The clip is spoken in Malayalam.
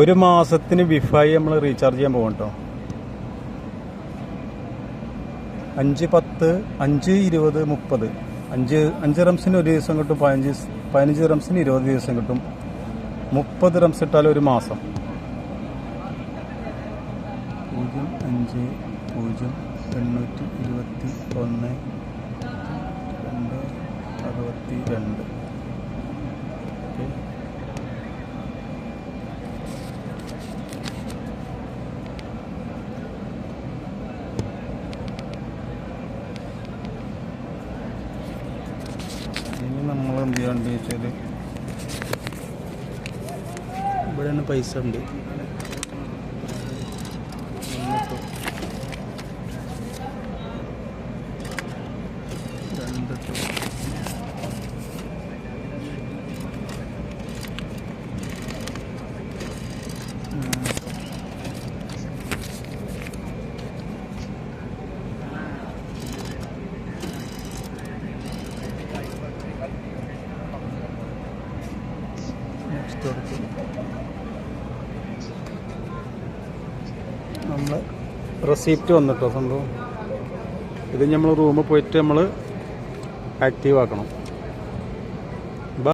ഒരു മാസത്തിന് വിഫായി നമ്മൾ റീചാർജ് ചെയ്യാൻ പോകും കേട്ടോ അഞ്ച് പത്ത് അഞ്ച് ഇരുപത് മുപ്പത്. അഞ്ച് അഞ്ച് റംസിന് ഒരു ദിവസം കിട്ടും പതിനഞ്ച് പതിനഞ്ച് റംസിന് ഇരുപത് ദിവസം കിട്ടും. മുപ്പത് റംസ് ഇട്ടാൽ ഒരു മാസം. പൂജ്യം അഞ്ച് പൂജ്യം എണ്ണൂറ്റി ഇരുപത്തി ഒന്ന് രണ്ട് അറുപത്തി രണ്ട്. നമ്മൾ എന്ത് ചെയ്യാണ്ട് വെച്ചാൽ ഇവിടെ തന്നെ പൈസ ഉണ്ട്. കൊടുത്തു നമ്മൾ റെസിപ്റ്റ് വന്നിട്ടോ സംഭവം? ഇത് നമ്മൾ റൂമിൽ പോയിട്ട് നമ്മൾ ആക്റ്റീവ് ആക്കണം.